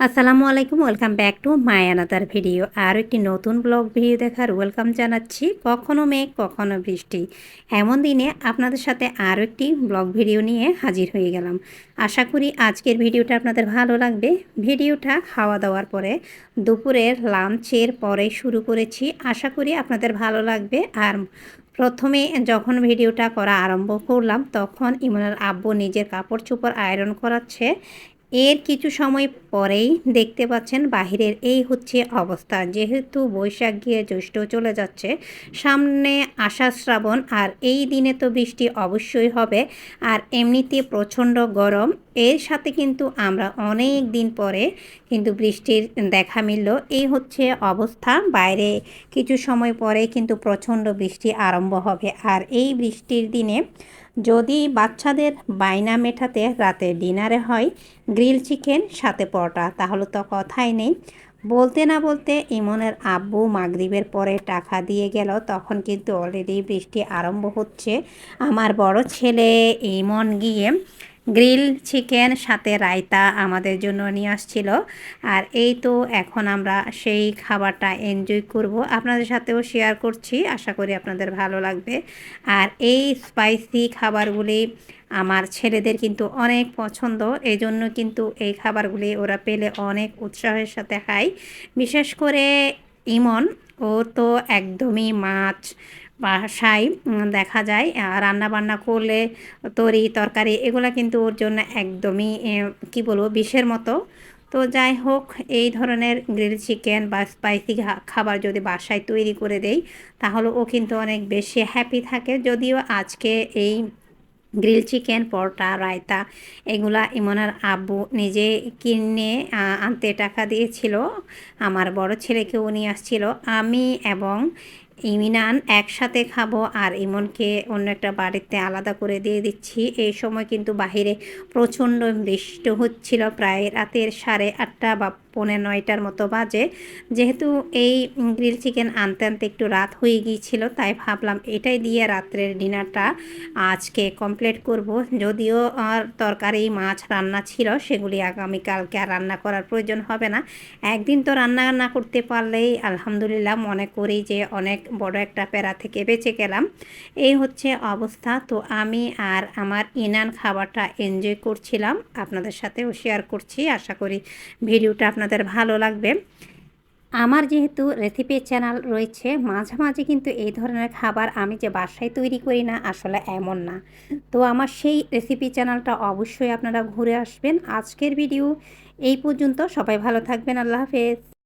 আসসালামু আলাইকুম, welcome back to my another video. আর একটি নতুন ব্লগ ভিডিও দেখার ওয়েলকাম জানাচ্ছি। কখনো মেঘ, কখনো বৃষ্টি। এমন দিনে আপনাদের সাথে আরও একটি ব্লগ ভিডিও নিয়ে হাজির হয়ে গেলাম। আশা করি আজকের ভিডিওটা আপনাদের ভালো লাগবে। ভিডিওটা খাওয়া দাওয়ার পরে দুপুরের লাঞ্চের পরে শুরু করেছি। আশা করি আপনাদের ভালো লাগবে। আর প্রথমে যখন ভিডিওটা করা আরম্ভ করলাম, তখন ইমনের আব্বু নিজের কাপড় চোপড় আয়রন করাচ্ছে। এর কিছু সময় পরেই দেখতে পাচ্ছেন বাহিরের এই হচ্ছে অবস্থা। যেহেতু বৈশাখ গিয়ে জ্যৈষ্ঠ চলে যাচ্ছে, সামনে আষাঢ় শ্রাবণ আর এই দিনে তো বৃষ্টি অবশ্যই হবে। আর এমনিতে প্রচণ্ড গরম। এর সাথে কিন্তু আমরা অনেক দিন পরে কিন্তু বৃষ্টির দেখা মিলল। এই হচ্ছে অবস্থা। বাইরে কিছু সময় পরে কিন্তু প্রচণ্ড বৃষ্টি আরম্ভ হবে। আর এই বৃষ্টির দিনে যদি বাচ্চাদের বায়না মেটাতে রাতে ডিনারে হয়, গ্রিল চিকেন, সাথে পরোটা, তাহলে তো কথাই নেই। বলতে না বলতে ইমনের আব্বু মাগরিবের পরে টাকা দিয়ে গেল, তখন কিন্তু অলরেডি বৃষ্টি আরম্ভ হচ্ছে। আমার বড় ছেলে ইমন গিয়ে গ্রিল চিকেন সাথে রায়তা আমাদের জন্য নিয়ে আসছিল। আর এই তো এখন আমরা সেই খাবারটা এনজয় করব। আপনাদের সাথেও শেয়ার করছি, আশা করি আপনাদের ভালো লাগবে। আর এই স্পাইসি খাবারগুলি আমার ছেলেদের কিন্তু অনেক পছন্দ এই জন্য কিন্তু এই খাবারগুলি ওরা পেলে অনেক উৎসাহের সাথে খায়। বিশেষ করে ইমন, ও তো একদমই মাছ বাসায় দেখা যায় রান্না বান্না করলে, তরি, তরকারি, এগুলো কিন্তু ওর জন্য একদমই কি বলব, বিষের মতো। তো যাই হোক, এই ধরনের গ্রিল চিকেন বা স্পাইসি খাবার যদি বাসায় তৈরি করে দেই, তাহলে ও কিন্তু অনেক বেশি হ্যাপি থাকে। যদিও আজকে এই গ্রিল চিকেন পরোটা, রায়তা, এগুলা ইমনার আব্বু নিজে কিনে আনতে টাকা দিয়েছিল। আমার বড় ছেলেকেও নিয়ে আসছিল। আমি এবং ইমিনান একসাথে খাব আর ইমনকে অন্য একটা বাড়িতে আলাদা করে দিয়ে দিচ্ছি। এই সময় কিন্তু বাহিরে প্রচণ্ড বৃষ্টি হচ্ছিল। প্রায় রাতের সাড়ে আটটা বা পৌনে নয়টার মতো বাজে। যেহেতু এই গ্রিল চিকেন আনতে আনতে একটু রাত হয়ে গিয়েছিল, তাই ভাবলাম এটাই দিয়ে রাত্রের ডিনারটা আজকে কমপ্লিট করব। যদিও আর তরকারি, মাছ রান্না ছিল, সেগুলি আগামীকালকে আর রান্না করার প্রয়োজন হবে না। একদিন তো রান্না না করতে পারলেই আলহামদুলিল্লাহ মনে করি যে অনেক বড় একটা প্যারা থেকে বেঁচে গেলাম। এই হচ্ছে অবস্থা। তো আমি আর আমার ইনান খাবারটা এনজয় করছিলাম। আপনাদের সাথেও শেয়ার করছি। আশা করি ভিডিওটা আপনাদের ভালো লাগবে। আমার যেহেতু রেসিপি চ্যানেল রয়েছে মাঝে মাঝে কিন্তু এই ধরনের খাবার আমি যে বাসায় তৈরি করি না, আসলে এমন না। তো আমার সেই রেসিপি চ্যানেলটা অবশ্যই আপনারা ঘুরে আসবেন। আজকের ভিডিও এই পর্যন্ত। সবাই ভালো থাকবেন। আল্লাহ হাফেজ।